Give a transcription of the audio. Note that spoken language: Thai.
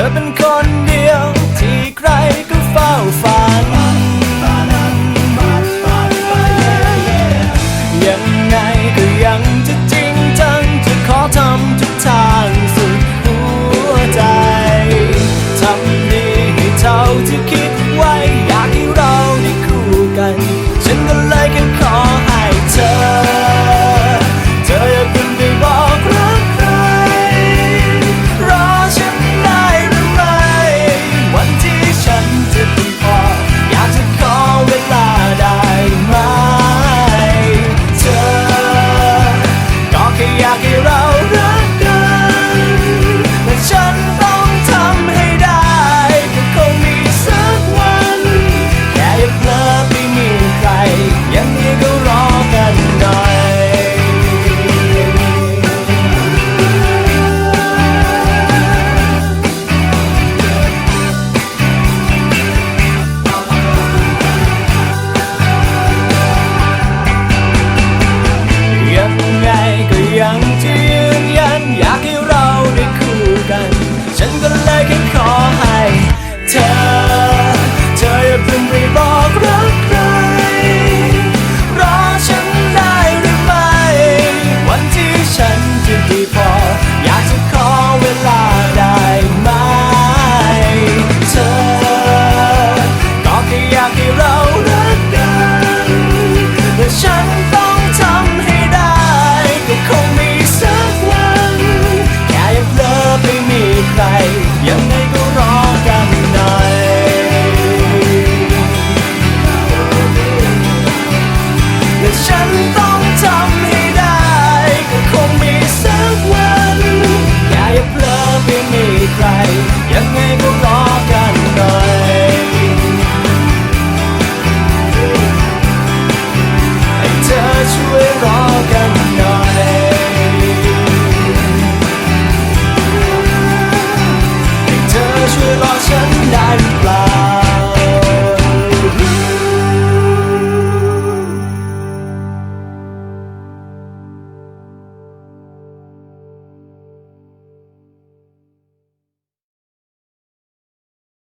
เธอเป็นคน ก็เลยแค่ขอให้เธอ